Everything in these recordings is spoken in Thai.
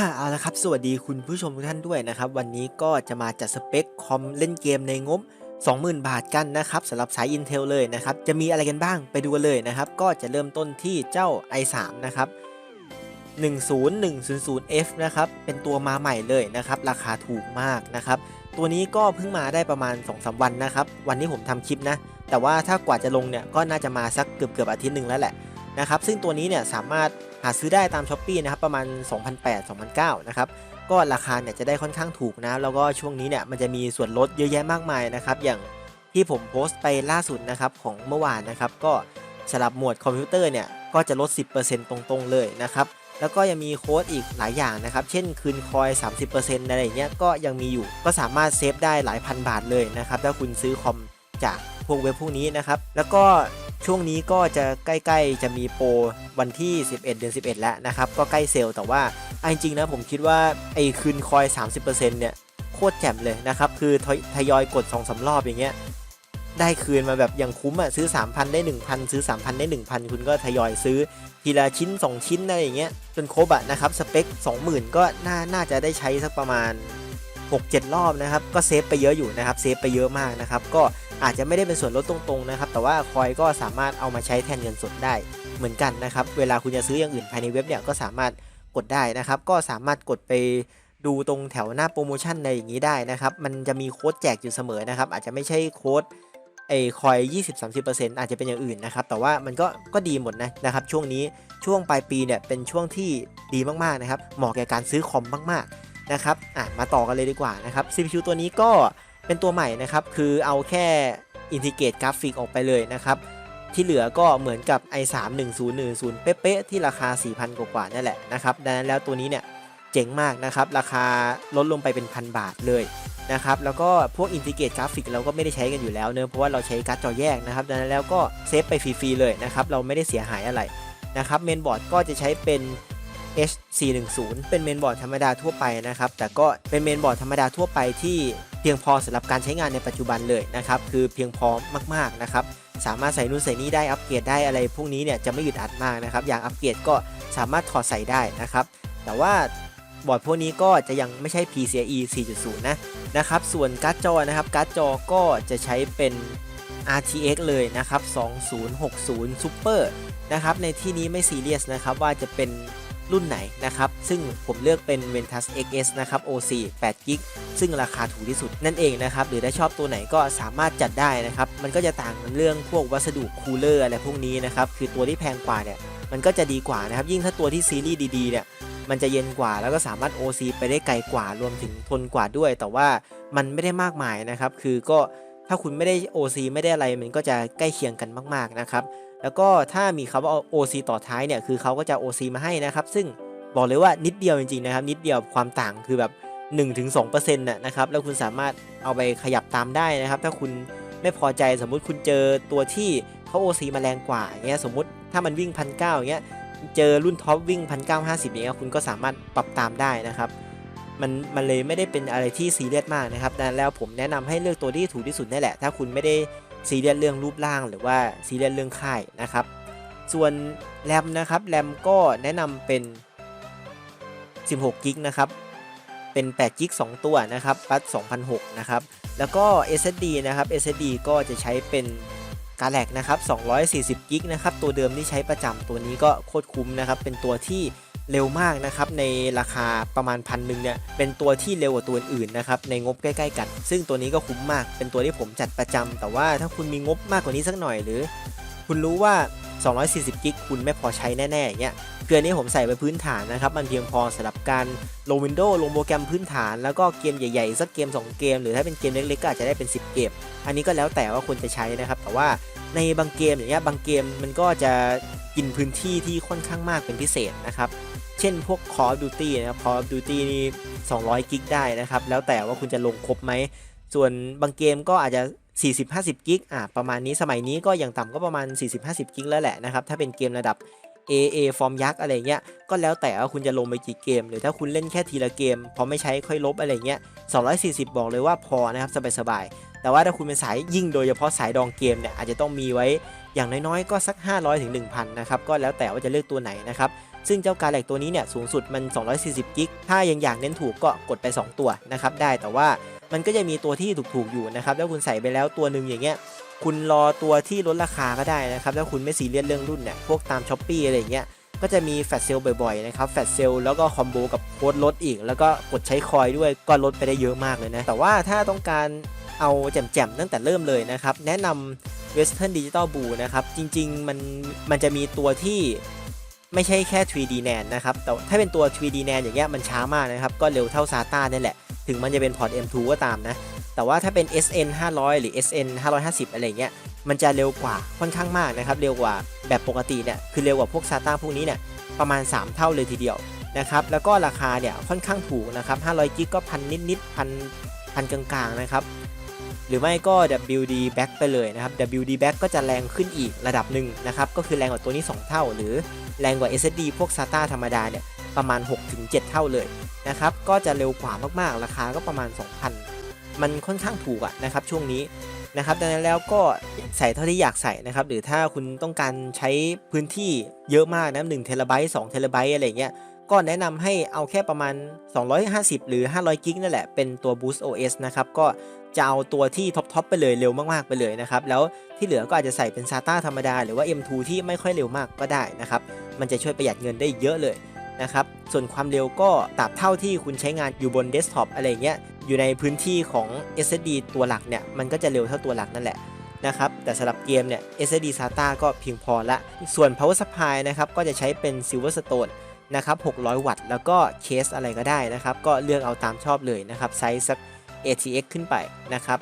อ่าเอาละครับ สวัสดีคุณผู้ชมทุกท่านด้วยนะครับ วันนี้ก็จะมาจัดสเปคคอมเล่นเกมในงบ 20,000 บาทกันนะครับสำหรับสาย Intel เลยนะครับ จะมีอะไรกันบ้างไปดูกันเลยนะครับ ก็จะเริ่มต้นที่เจ้า i3 นะครับ 10100F นะครับ เป็นตัวมาใหม่เลยนะครับ ราคาถูกมากนะครับ ตัวนี้ก็เพิ่งมาได้ประมาณ 2-3 วันนะครับ วันนี้ผมทำคลิปนะ แต่ว่าถ้ากว่าจะลงเนี่ยก็น่าจะมาสักเกือบเกือบอาทิตย์หนึ่งแล้วแหละ นะครับซึ่งตัวนี้เนี่ยสามารถหาซื้อได้ตาม s h อ p e e นะครับประมาณ2,800-2,900นะครับก็ราคาเนี่ยจะได้ค่อนข้างถูกนะแล้วก็ช่วงนี้เนี่ยมันจะมีส่วนลดเยอะแยะมากมายนะครับอย่างที่ผมโพสต์ไปล่าสุดนะครับของเมื่อวานนะครับก็สำหรับหมวดคอมพิวเตอร์เนี่ยก็จะลด 10%ตรงๆเลยนะครับแล้วก็ยังมีโค้ดอีกหลายอย่างนะครับ เช่นคืนคอย 30%อะไรอย่างเงี้ยก็ยังมีอยู่ ก็สามารถเซฟได้หลายพันบาทเลยนะครับ ถ้าคุณซื้อคอมจากพวกเว็บพวกนี้นะครับ แล้วก็ ช่วงนี้ก็จะใกล้ ๆ จะมีโปรวันที่ 11 เดือน 11 แล้วนะครับ ก็ใกล้เซลแต่ว่าอจริงๆนะผมคิดว่าไอ้คืนคอย 30%เนี่ยโคตรแจ่มเลยนะครับ คือทยทยอยกด2อสรอบอย่างเงี้ยได้คืนมาแบบอย่างคุ้มอะซื้อ 3,000 ได้ 1,000 ซื้อ 3,000 ได้ 1,000 คุณก็ทยอยซื้อทีละชิ้น 2 ชิ้นอะไรอย่างเงี้ยจนครบอะนะครับสเปค 20,000 ก็น่าน่าจะได้ใช้สักประมาณ 6-7 รอบนะครับ ก็เซฟไปเยอะอยู่นะครับเซฟไปเยอะมากนะครับก็ อาจจะไม่ได้เป็นส่วนลดตรงๆนะครับ แต่ว่าคอยก็สามารถเอามาใช้แทนเงินสดได้เหมือนกันนะครับ เวลาคุณจะซื้ออย่างอื่นภายในเว็บเนี่ยก็สามารถกดได้นะครับ ก็สามารถกดไปดูตรงแถวหน้าโปรโมชั่นในอย่างนี้ได้นะครับ มันจะมีโค้ดแจกอยู่เสมอนะครับ อาจจะไม่ใช่โค้ดไอ้คอย 20-30%อาจจะเป็นอย่างอื่นนะครับ แต่ว่ามันก็ก็ดีหมดนะนะครับ ช่วงนี้ช่วงปลายปีเนี่ยเป็นช่วงที่ดีมากๆนะครับ เหมาะแก่การซื้อคอมมากๆนะครับ อะ มาต่อกันเลยดีกว่านะครับ CPU ตัวนี้ก็ เป็นตัวใหม่นะครับ คือเอาแค่อินทิเกรตกราฟิกออกไปเลยนะครับ ที่เหลือก็เหมือนกับ i3 1010เป๊ะๆที่ราคา 4,000 กว่าๆนั่นแหละนะครับ ดังนั้นแล้วตัวนี้เนี่ยเจ๋งมากนะครับ ราคาลดลงไปเป็นพันบาทเลยนะครับ แล้วก็พวกอินทิเกรตกราฟิกเราก็ไม่ได้ใช้กันอยู่แล้วเนื่อะเพราะว่าเราใช้การ์ดจอแยกนะครับ ดังนั้นแล้วก็เซฟไปฟรีๆเลยนะครับ เราไม่ได้เสียหายอะไรนะครับ เมนบอร์ดก็จะใช้เป็น H410 เป็นเมนบอร์ดธรรมดาทั่วไปนะครับ แต่ก็เป็นเมนบอร์ดธรรมดาทั่วไปที่ เพียงพอสำหรับการใช้งานในปัจจุบันเลยนะครับคือเพียงพอมากๆนะครับสามารถใส่นู่นใส่นี่ได้อัปเกรดได้อะไรพวกนี้เนี่ยจะไม่อึดอัดมากนะครับอยากอัปเกรดก็สามารถถอดใส่ได้นะครับแต่ว่าบอร์ดพวกนี้ก็จะยังไม่ใช่ PCIe 4.0 นะนะครับส่วนการ์ดจอนะครับการ์ดจอก็จะใช้เป็น RTX เลยนะครับ 2060 Super นะครับในที่นี้ไม่ซีเรียสนะครับว่าจะเป็น รุ่นไหนนะครับ ซึ่งผมเลือกเป็น Ventus XS นะครับ O4 8 g b ซึ่งราคาถูกที่สุดนั่นเองนะครับ หรือถ้าชอบตัวไหนก็สามารถจัดได้นะครับ มันก็จะต่างกันเรื่องพวกวัสดุคูลเลอร์อะไรพวกนี้นะครับ คือตัวที่แพงกว่าเนี่ย มันก็จะดีกว่านะครับ ยิ่งถ้าตัวที่ซีรีส์ดีๆเนี่ย มันจะเย็นกว่า แล้วก็สามารถ OC ไปได้ไกลกว่า รวมถึงทนกว่าด้วย แต่ว่ามันไม่ได้มากมายนะครับ คือก็ถ้าคุณไม่ได้ OC ไม่ได้อะไร มันก็จะใกล้เคียงกันมาก ๆ นะครับ แล้วก็ถ้ามีคำว่า OC ต่อท้ายเนี่ยคือเขาก็จะ OC มาให้นะครับ ซึ่งบอกเลยว่านิดเดียวจริงๆนะครับ นิดเดียวความต่างคือแบบ 1-2%นะนะครับ แล้วคุณสามารถเอาไปขยับตามได้นะครับ ถ้าคุณไม่พอใจสมมุติคุณเจอตัวที่เขา OC มาแรงกว่าอย่างเงี้ยสมมุติถ้ามันวิ่งพันเอย่างเงี้ยเจอรุ่นท็อปวิ่ง1950อย่างเงี้ยคุณก็สามารถปรับตามได้นะครับมันมันเลยไม่ได้เป็นอะไรที่ซีเรียสมากนะครับดังนั้นแล้วผมแนะนำให้เลือกตัวที่ถูกที่สุดนี่แหละ ถ้าคุณไม่ได้ ซีเรียสเรื่องรูปร่างหรือว่าซีเรียสเรื่องค่ายนะครับ ส่วนแรมนะครับแรมก็แนะนำเป็น 16กิกนะครับเป็น8กิก2ตัวนะครับปัด2006นะครับแล้วก็ SSD นะครับ SSD ก็จะใช้เป็นกาแลกนะครับ240กิกนะครับตัวเดิมที่ใช้ประจำตัวนี้ก็โคตรคุ้มนะครับเป็นตัวที่ เร็วมากนะครับในราคาประมาณพันหนึ่งเนี่ยเป็นตัวที่เร็วกว่าตัวอื่นนะครับในงบใกล้ๆกัน ซึ่งตัวนี้ก็คุ้มมากเป็นตัวที่ผมจัดประจำแต่ว่าถ้าคุณมีงบมากกว่านี้สักหน่อยหรือ คุณรู้ว่า 240 กิกคุณไม่พอใช้แน่ๆอย่างเงี้ยเกลือนี้ผมใส่ไปพื้นฐานนะครับมันเพียงพอสำหรับการลงวินโดว์ลงโปรแกรมพื้นฐาน แล้วก็เกมใหญ่ๆสักเกม 2 เกม หรือถ้าเป็นเกมเล็กๆก็อาจจะได้เป็น 10 เกม อันนี้ก็แล้วแต่ว่าคุณจะใช้นะครับ แต่ว่าในบางเกมอย่างเงี้ยบางเกมมันก็จะกินพื้นที่ที่ค่อนข้างมากเป็นพิเศษนะครับ เช่นพวก Call of Duty นะครับ Call of Duty นี่200 กิกได้นะครับ แล้วแต่ว่าคุณจะลงครบไหม ส่วนบางเกมก็อาจจะ 40-50 กิกอะประมาณนี้สมัยนี้ก็อย่างต่ำก็ประมาณ 40-50 กิกแล้วแหละนะครับ ถ้าเป็นเกมระดับ AA ฟอร์มยักษ์อะไรเงี้ย ก็แล้วแต่ว่าคุณจะลงไปกี่เกม หรือถ้าคุณเล่นแค่ทีละเกม พอไม่ใช้ค่อยลบอะไรเงี้ย 240 บอกเลยว่าพอนะครับสบายๆ แต่ว่าถ้าคุณเป็นสายยิ่งโดยเฉพาะสายดองเกมเนี่ยอาจจะต้องมีไว้อย่างน้อยๆ ก็สัก 500ถึง1,000 นะครับ ก็แล้วแต่ว่าจะเลือกตัวไหนนะครับ ซึ่งเจ้าการแหลกตัวนี้เนี่ยสูงสุดมัน 240 กิก ถ้ายังอยากเน้นถูกก็กดไป 2 ตัวนะครับได้ แต่ว่ามันก็จะมีตัวที่ถูกๆอยู่นะครับ ถ้าคุณใส่ไปแล้วตัวหนึ่งอย่างเงี้ย คุณรอตัวที่ลดราคาก็ได้นะครับ ถ้าคุณไม่ซีเรียสเรื่องรุ่นเนี่ย พวกตามช้อปปีอะไรอย่างเงี้ย ก็จะมีแฟลชเซลบ่อยๆนะครับ แฟลชเซลแล้วก็คอมโบกับโค้ดลดอีก แล้วก็กดใช้คอยด้วย ก็ลดไปได้เยอะมากเลยนะ แต่ว่าถ้าต้องการเอาแจ่มๆตั้งแต่เริ่มเลยนะครับ แนะนำ Western Digital Blue นะครับ จริงๆ มันมันจะมีตัวที่ ไม่ใช่แค่ 3D NAND นะครับ แต่ถ้าเป็นตัว 3D NAND อย่างเงี้ยมันช้ามากนะครับ ก็เร็วเท่า SATA นี่แหละ ถึงมันจะเป็นพอร์ต M2 ก็ตามนะ แต่ว่าถ้าเป็น SN 500 หรือ SN 550 อะไรเงี้ย มันจะเร็วกว่าค่อนข้างมากนะครับ เร็วกว่าแบบปกติเนี่ย คือเร็วกว่าพวก SATA พวกนี้เนี่ย ประมาณ 3 เท่าเลยทีเดียวนะครับ แล้วก็ราคาเนี่ยค่อนข้างถูกนะครับ500กิกก็พันนิดๆพันพันกลางๆนะครับ หรือไม่ก็ WD back ไปเลยนะครับ WD back ก็จะแรงขึ้นอีกระดับหนึ่งนะครับ ก็คือแรงกว่าตัวนี้ 2 เท่า หรือแรงกว่า SSD พวก SATA ธรรมดาเนี่ยประมาณ 6-7 เท่าเลยนะครับ ก็จะเร็วกว่ามากๆ ราคาก็ประมาณ 2,000 มันค่อนข้างถูกอะนะครับช่วงนี้นะครับดังนั้นแล้วก็ใส่เท่าที่อยากใส่นะครับ หรือถ้าคุณต้องการใช้พื้นที่เยอะมากนะ1เทราไบต์2เทราไบต์อะไรเงี้ยก็แนะนำให้เอาแค่ประมาณ 250 หรือ 500 กิกนั่นแหละ เป็นตัว Boost OS นะครับ ก็ จะเอาตัวที่ท็อปๆไปเลยเร็วมากๆไปเลยนะครับ แล้วที่เหลือก็อาจจะใส่เป็น SATA ธรรมดา หรือว่า M2 ที่ไม่ค่อยเร็วมากก็ได้นะครับ มันจะช่วยประหยัดเงินได้เยอะเลยนะครับ ส่วนความเร็วก็ตราบเท่าที่คุณใช้งานอยู่บนเดสก์ท็อปอะไรเงี้ย อยู่ในพื้นที่ของ SSD ตัวหลักเนี่ย มันก็จะเร็วเท่าตัวหลักนั่นแหละนะครับ แต่สำหรับเกมเนี่ย SSD SATA ก็เพียงพอละ ส่วน Power Supply นะครับ ก็จะใช้เป็น Silverstone นะครับ 600 วัตต์ แล้วก็เคสอะไรก็ได้นะครับ ก็เลือกเอาตามชอบเลยนะครับ ไซส์สัก ATX ขึ้นไปนะครับ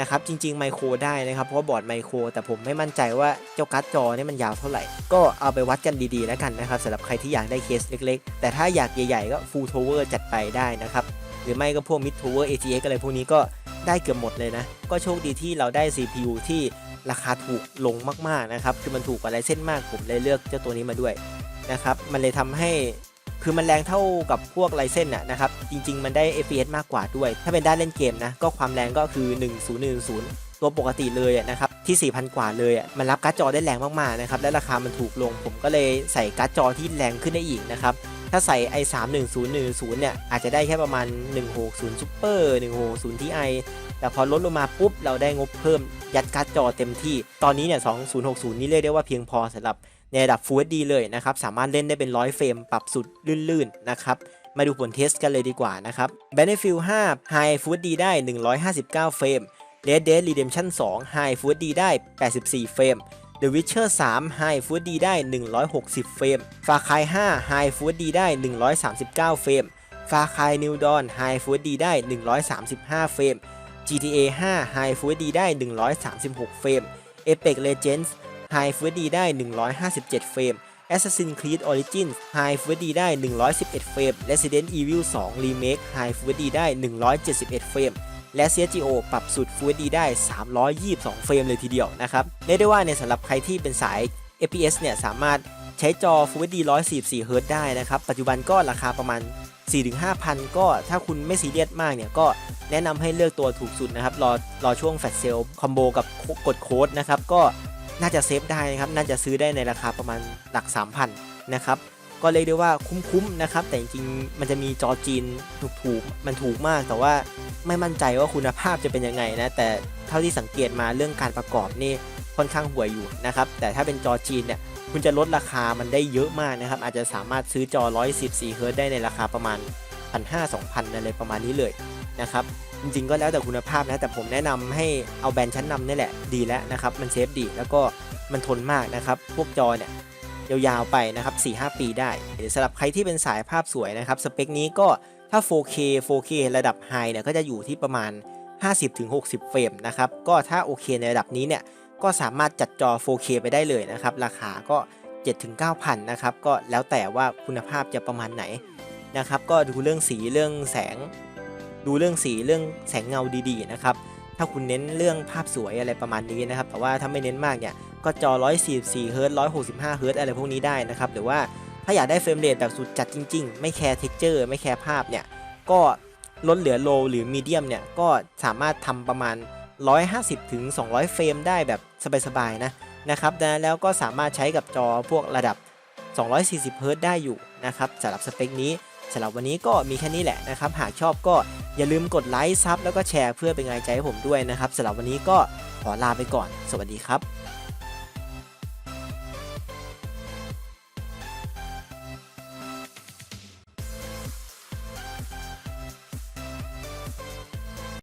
นะครับจริงๆไมโครได้นะครับเพราะบอร์ดไมโครแต่ผมไม่มั่นใจว่าเจ้าการ์ดจอเนี่ยมันยาวเท่าไหร่ ก็เอาไปวัดกันดีๆแล้วกันนะครับสำหรับใครที่อยากได้เคสเล็กๆ แต่ถ้าอยากใหญ่ๆก็ Full Tower จัดไปได้นะครับหรือไม่ก็พวก Mid Tower ATX อะไรพวกนี้ก็ได้เกือบหมดเลยนะ ก็โชคดีที่เราได้ CPU ที่ราคาถูกลงมากๆนะครับคือมันถูกกว่าไรเส้นมากผมเลยเลือกเจ้าตัวนี้มาด้วยนะครับมันเลยทำให้ คือมันแรงเท่ากับพวกไลเซนอะนะครับ จริง ๆ มันได้ FPS มากกว่าด้วย ถ้าเป็นด้านเล่นเกมนะ ก็ความแรงก็คือ 1010 ตัวปกติเลยนะครับ ที่ 4,000 กว่าเลยมันรับการ์ดจอได้แรงมาก ๆ นะครับ และราคามันถูกลง ผมก็เลยใส่การ์ดจอที่แรงขึ้นได้อีกนะครับ ถ้าใส่ i31010 เนี่ย อาจจะได้แค่ประมาณ 160 Super 160 Ti แต่พอลดลงมาปุ๊บ เราได้งบเพิ่มยัดการ์ดจอเต็มที่ ตอนนี้เนี่ย 2060 นี่เรียกได้ว่าเพียงพอสำหรับ ในระดับ Full HD เลยนะครับ สามารถเล่นได้เป็น 100 เฟรม ปรับสุดลื่นๆ นะครับ มาดูผลเทสกันเลยดีกว่านะครับ Battlefield 5 High Full HD ได้ 159 เฟรม Red Dead Redemption 2 High Full HD ได้ 84 เฟรม The Witcher 3 High Full HD ได้ 160 เฟรม Far Cry 5 High Full HD ได้ 139 เฟรม Far Cry New Dawn High Full HD ได้ 135 เฟรม GTA 5 High Full HD ได้ 136 เฟรม Apex Legends High Full HD ได้ 157 เฟรม Assassin's Creed Origins High Full HD ได้ 111 เฟรม Resident Evil 2 Remake High Full HD ได้ 171 เฟรมและ CSGO ปรับสุด Full HD ได้ 322 เฟรมเลยทีเดียวนะครับเรียกได้ว่าในสำหรับใครที่เป็นสาย FPS เนี่ยสามารถใช้จอ Full HD 144 Hz ได้นะครับ ปัจจุบันก็ราคาประมาณ 4-5,000 ก็ถ้าคุณไม่ซีเรียสมากเนี่ยก็แนะนำให้เลือกตัวถูกสุดนะครับ รอรอช่วงแฟลชเซลคอมโบกับกดโค้ดนะครับ ก็ น่าจะเซฟได้นะครับน่าจะซื้อได้ในราคาประมาณหลัก 3,000นะครับก็เรียกได้ว่าคุ้มๆนะครับ แต่จริงๆมันจะมีจอจีนถูกๆมันถูกมาก แต่ว่าไม่มั่นใจว่าคุณภาพจะเป็นยังไงนะ แต่เท่าที่สังเกตมาเรื่องการประกอบนี่ค่อนข้างห่วยอยู่นะครับ แต่ถ้าเป็นจอจีนเนี่ยคุณจะลดราคามันได้เยอะมากนะครับ อาจจะสามารถซื้อจอ 114เฮิร์ตได้ในราคาประมาณ 1,500-2,000อะไรประมาณนี้เลยนะครับจริงๆก็แล้วแต่คุณภาพนะ แต่ผมแนะนำให้เอาแบรนด์ชั้นนำนี่แหละดีแล้วนะครับ มันเซฟดีแล้วก็มันทนมากนะครับ พวกจอเนี่ยยาวๆไปนะครับ 4-5 ปีได้หรือสำหรับใครที่เป็นสายภาพสวยนะครับ สเปคนี้ก็ถ้า 4K 4K ระดับไฮเนี่ยก็จะอยู่ที่ประมาณ 50-60 เฟรมนะครับ ก็ถ้าโอเคในระดับนี้เนี่ย ก็สามารถจัดจอ 4K ไปได้เลยนะครับ ราคาก็ 7-9,000 นะครับ ก็แล้วแต่ว่าคุณภาพจะประมาณไหน นะครับ ก็ดูเรื่องสีเรื่องแสง ดูเรื่องสีเรื่องแสงเงาดีๆนะครับ ถ้าคุณเน้นเรื่องภาพสวยอะไรประมาณนี้นะครับ แต่ว่าถ้าไม่เน้นมากเนี่ย ก็จอ 144 เฮิร์ต165 เฮิร์ตอะไรพวกนี้ได้นะครับ หรือว่าถ้าอยากได้เฟรมเรทแบบสุดจัดจริงๆ ไม่แคร์เท็กเจอร์ไม่แคร์ภาพเนี่ย ก็ลดเหลือโลหรือมีเดียมเนี่ย ก็สามารถทำประมาณ 150ถึง200 เฟรมได้แบบสบายๆนะนะครับนั้นแล้วก็สามารถใช้กับจอพวกระดับ 240 h z ได้อยู่นะครับสำหรับสเปคนี้ สำหรับวันนี้ก็มีแค่นี้แหละนะครับ หากชอบก็อย่าลืมกดไลค์ซับแล้วก็แชร์เพื่อเป็นกำลังใจให้ผมด้วยนะครับสำหรับวันนี้ก็ขอลาไปก่อน สวัสดีครับ